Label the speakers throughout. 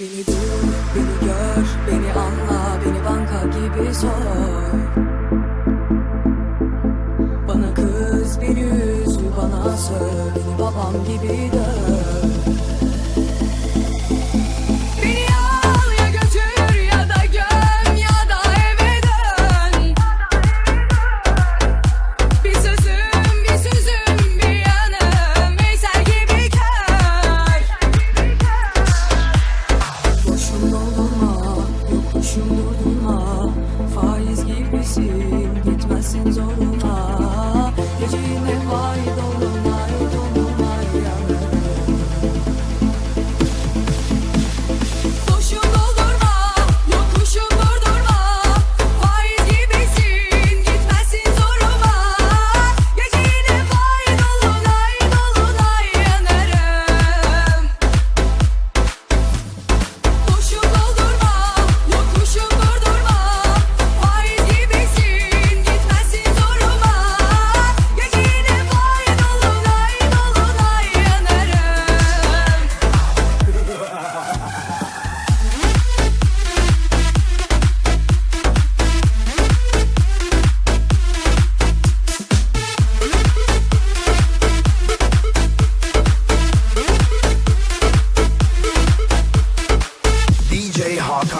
Speaker 1: Beni duy, beni gör, beni anla, beni banka gibi sor. Bana kız, beni üzü, bana söv, beni babam gibi dön lessons all
Speaker 2: over.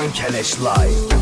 Speaker 2: Kan Keleş Live